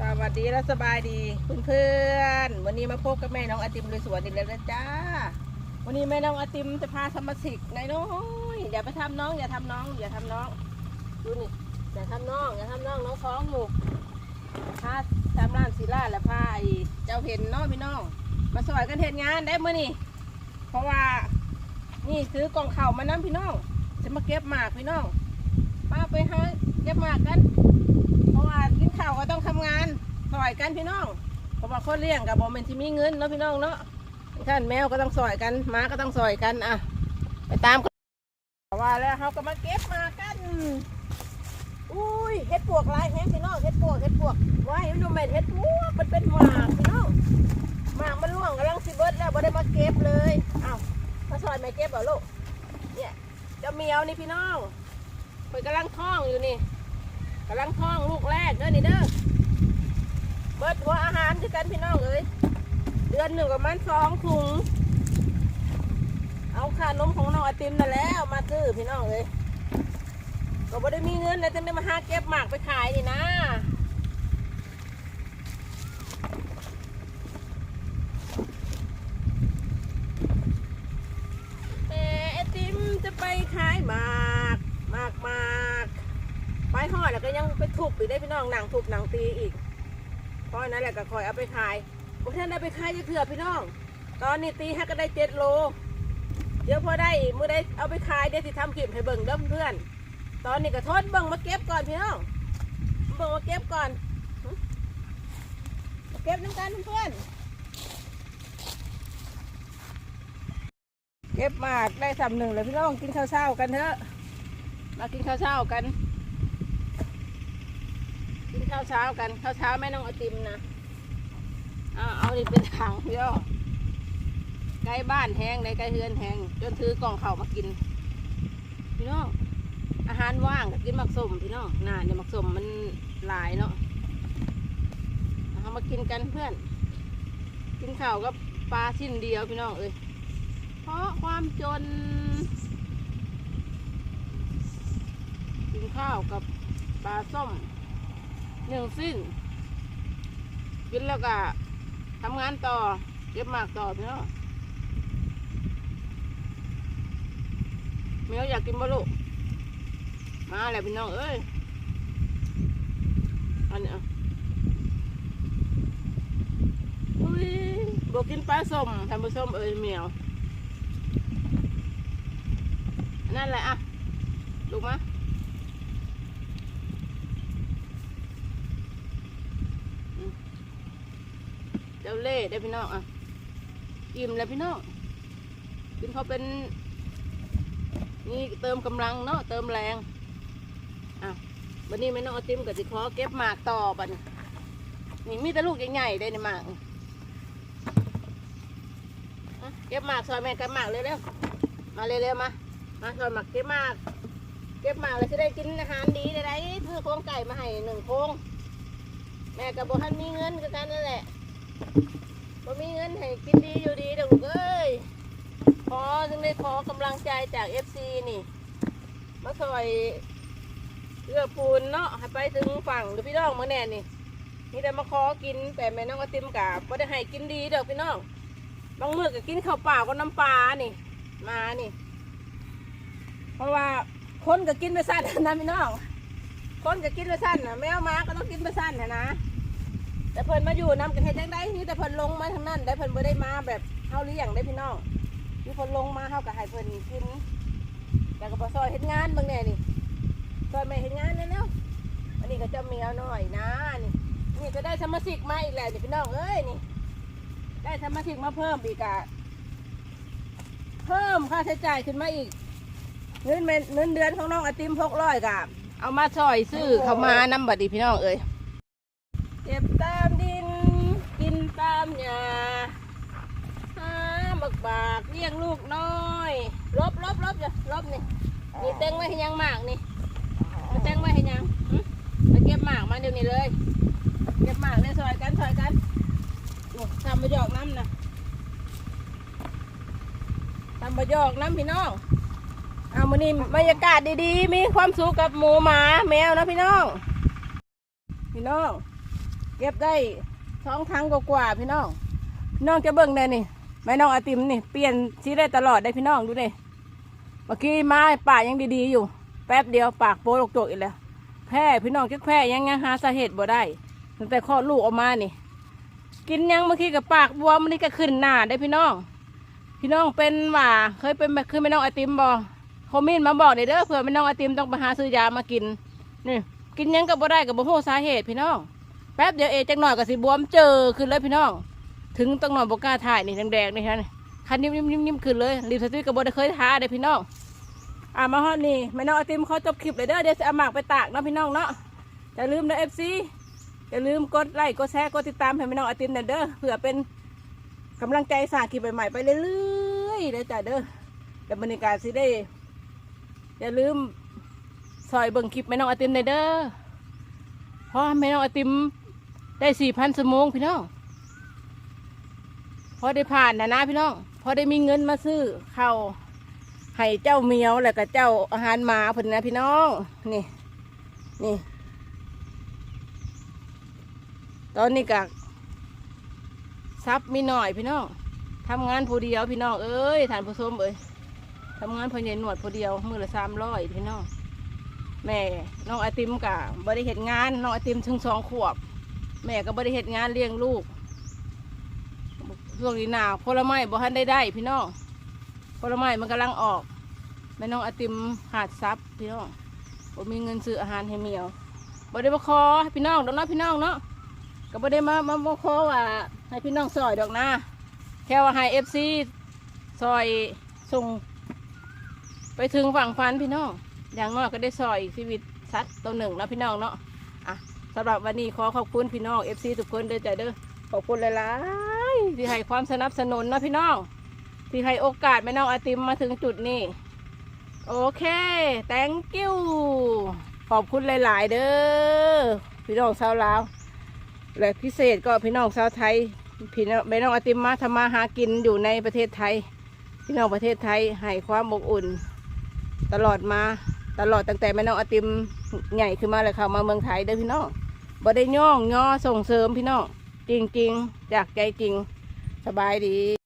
สวัสดีและสบายดีเพื่อนๆวันนี้มาพบกับแม่น้องไอติมลุยสวนอีกแล้วนะจ้า วันนี้แม่น้องไอติมจะพาสมาชิกนายน้อยอย่าไปทำน้อง อย่าทำน้อง อย่าทำน้องดูนี่อย่าทำน้องอย่าทำน้องน้องท้องอยู่พาทำร้านศิลาและพาไอ้เจ้าเห็นน้องพี่น้องมาสอยกันเห็นงานได้เมื่อนี่เพราะว่านี่ซื้อกล่องเข่าวมาน้ำพี่น้องจะมาเก็บหมากพี่น้องป้าไปหาเก็บหมากกัน อยกันพี่น้องเพราะว่าคนเลี้ยงกับบอมเป็นที่มีเงินเนาะพี่น้องเนาะท่านแมวก็ต้องสอยกันหม้าก็ต้องสอยกันอะไปตามกันว่าแล้วเขาก็มาเก็บมากันอุ้ยเห็ดปวกลายแห้งพี่น้องเห็ดปวกเห็ดปวกว้ายมันดูเม็ดเห็ดปวกมันเป็นหมากพี่น้องหมากมันร่วงกำลังสิเบิดแล้วบ่ได้มาเก็บเลยอ้าวมาซอยไม่เก็บเหรอลูกเนี่ยเจ้าเมียวนี่พี่น้องเพิ่นกำลังท้องอยู่นี่กำลังท้องลูกแรกเด้อนี่เด้อ เบิดหัวอาหารคือกันพี่น้องเอ้ยเดือนหนึ่งประมาณสองถุง เอาค่านมของน้องไอติมนั่นแล้วมาซื้อพี่น้องเอ้ยก็บ่ได้มีเงินเลยจึงได้มาหาเก็บหมากไปขายนี่นะไอติมจะไปขายหมากหมากหมากไปห่อแล้วก็ยังไปทุบอีกได้พี่น้องหนังทุบหนังตีอีก เพราะนั้นแหละก็คอยเอาไปขายพวกท่านได้ไปขายจะเถื่อพี่น้อง ตอนนี้ตีให้ก็ได้เจ็ดโล เดี๋ยวพอได้เมื่อได้เอาไปขายเดี๋ยวสิทำคลิปให้เบิ่งเด้อเพื่อน ตอนนี้ก็ทนเบิ่งมาเก็บก่อนพี่น้องเบิ่งมาเก็บก่อน เก็บน้ำกันเพื่อน เก็บมากได้สำหนึ่งเลยพี่น้องกินข้าวเช้ากันเถอะ มากินข้าวเช้ากัน กินข้าวเช้ากันข้าวเช้าแม่น้องไอติมนะเอาเอาดิเป็นถังพี่น้องใกล้บ้านแห้งในใกล้เฮือนแห้งจนถือกล่องข้าวมากิน พี่น้องอาหารว่างก็กินมักสมพี่น้องน่าเนี่ยมักสมมันหลายเนาะเอามากินกันเพื่อน กินข้าวกับปลาชิ้นเดียวพี่น้องเอ้ยเพราะความจน กินข้าวกับปลาส้ม หนึ่งสิ้นกินแล้วก็ทำงานต่อเก็บหมากต่อพี่น้องเมียวอยากกินบะลูกมาแล้วพี่น้องเอ้ยอันนี้อุ้ยบกินปลาส้มทำปลาส้มเอ้ยเมียวนนั่นแหละอะลูกมา จ้าเล่ได้พี่น้องอะอิ่มแล้วพี่น้องกินเขาเป็น นี่เติมกำลังเนาะเติมแรงอะวันนี้แม่น้องอติมกับสิขอเก็บหมากต่อบันนี่มีแต่ลูกใหญ่ๆได้ในหมากเก็บหมากซอยแม่เก็บหมากเร็วๆมาเร็วๆมามาซอยหมากเก็บหมากเก็บหมากแล้วจะได้กินอาหารดีได้ไรซื้อโครงไก่มาให้หนึ่งโครงแม่กับโบทันมีเงินก็กันนั่นแหละ บ่มีเงินให้กินดีอยู่ดีเด้อลูกเอ้ยขอถึงได้ขอกำลังใจจากเอฟซีนี่ มาซอยเรือปูนเนาะให้ไปถึงฝั่งดี๋ยวพี่น้องมาแน่นี่นี่แต่มาขอกินแต่แม่น้องกระติมกาบ่ได้ให้กินดีเด้อพี่น้องบางมื้อก็กินข้าวเปล่ากับน้ำปลานี่ มานี่ เพราะว่าคนก็กินไปสั้นนะพี่น้องคนก็กินไปสั้นนะแมวหมาก็ต้องกินไปสั้นนะนะ แต่เพิ่นมาอยู่นำกันเฮ็ดจังได้นี่แต่เพิ่นลงมาทางนั้นได้เพิ่นบ่ได้มาแบบเฮาเลี้ยงได้พี่น้องที่เพิ่นลงมาเฮาก็ให้เพิ่นกินแล้วก็บ่ซอยเฮ็ดงานเบิ่งแน่นี่ซอยแม่เฮ็ดงานแน่เนาะอันนี้ก็จะเมียวหน่อยนะนี่นี่ก็ได้สมาชิกมาอีกแล้วนี่พี่น้องเอ้ยนี่ได้สมาชิกมาเพิ่มอีกอะเพิ่มค่าใช้จ่ายขึ้นมาอีกเงินเดือนเงินเดือนของน้องอติม600กะเอามาซอยซื้อเข้ามานำบัดนี้พี่น้องเอ้ย บากเลี้ยงลูกน้อยลบลบลบจ้ะลบนี่นี่เต็งไว้ให้ยังหมากนี่มาเต็งไว้ให้ยังหึไปเก็บหมากมาเดี๋ยวนี้เลย เก็บหมากเลยซอยกันซอยกันทำมาหยอกน้ำนะทำมาหยอกน้ำพี่น้องเอามานี่บรรยากาศดีๆ มีความสุขกับหมูหมาแมวนะพี่น้อง พี่น้อง เก็บได้สองถังกว่าๆพี่น้อง น้องจะเบิ่งได้นี่ แม่น้องอาติมนี่เปลี่ยนสีได้ตลอดได้พี่น้องดูดิเมื่อกี้มาป่ายังดีๆอยู่ แป๊บเดียวปากโปโลกโจกอีกแล้วแพ้พี่น้องจักแพ้ยังยังหาสาเหตุบ่ได้ตั้งแต่คลอดลูกออกมานี่ กินยังเมื่อกี้กับปากบวมมันนี่ก็ขึ้นหน้าได้พี่น้อง พี่น้องเป็นว่าเคยเป็นเคยเป็นน้องไอติมบ่คอมเมนต์มาบอกเด้อเด้อเผื่อเป็นน้องไอติมต้องไปหาซื้อยามากินนี่กินยังกับบ่ได้กับบ่ฮู้สาเหตุพี่น้องแป๊บเดียวเอจักหน่อยก็สิบวมเจอขึ้นเลยพี่น้อง ถึงต้องนอยบ่กล้าถ่ายนี่แดงๆนี่ฮะนี่คันนิ่มๆๆๆขึ้นเลยรีบสติกกับบ่ได้เคยทาเด้พี่น้องอ่ามาฮอดนี่แม่น้องไอติมเขาจบคลิปเลยเด้อเดี๋ยวจะเอาหมากไปตากเนาะพี่น้องเนาะอย่าลืมนะเอฟซีอย่าลืมกดไลค์กดแชร์กดติดตามให้แม่น้องไอติมเด้อเด้อเผื่อเป็นกำลังใจสร้างคลิปใหม่ๆไปเรื่อยๆเด้อจ้ะเด้อเดี๋ยวบรรยากาศสิได้ อย่าลืมซอยเบิ่งคลิปแม่น้องไอติมเด้อเด้อเพราะแม่น้องไอติมได้สี่พันสมงพี่น้อง พอได้ผ่านนะนะพี่น้องพอได้มีเงินมาซื้อข้าวให้เจ้าเมียวแล้วก็เจ้าอาหารหมาเพิ่นนะพี่น้องนี่นี่ ตอนนี้กะซับมีหน่อยพี่น้องทำงานผู้เดียวพี่น้องเอ้ยท่านผู้ชมเอ้ยทำงานพอใหญ่หนวดผู้เดียวมือละสามร้อยพี่น้องแม่น้องไอติมกะบริเหตุงานน้องไอติมถึงสองขวบ แม่ก็บริเหตุงานเลี้ยงลูก ช่วงนี้หนาวผลไม้บ่ทันได้ได้พี่น้องผลไม้มันกำลังออกแม่น้องอติมขาดซับพี่น้องผมมีเงินซื้ออาหารให้เมียวบ่ได้มาขอพี่น้องดอกเนาะพี่น้องเนาะก็บ่ได้มามามาขอว่าให้พี่น้องซอยดอกนะแค่ว่าให้เอฟซีซอยส่งไปถึงฝั่งฟันพี่น้องอย่างน้อยก็ได้ซอยชีวิตสัตว์ตัวหนึ่งนะพี่น้องเนาะอะสำหรับวันนี้ขอขอบคุณพี่น้องเอฟซีทุกคนเด้อจ้ะเด้อขอบคุณหลายๆ ที่ให้ความสนับสนุนนะพี่น้อง ที่ให้โอกาสแม่น้องไอติมมาถึงจุดนี้ โอเค thank you ขอบคุณหลาย ๆ เด้อ พี่น้องชาวลาว และพิเศษก็พี่น้องชาวไทย พี่น้องแม่น้องไอติมมาทำมาหากินอยู่ในประเทศไทย พี่น้องประเทศไทยให้ความอบอุ่น ตลอดมาตลอดตั้งแต่แม่น้องอติมใหญ่ขึ้นมาเลยค่ะมาเมืองไทยเด้อพี่น้องบ่ได้ย่องย่อส่งเสริมพี่น้องจริง ๆ จากใจจริง สบายดี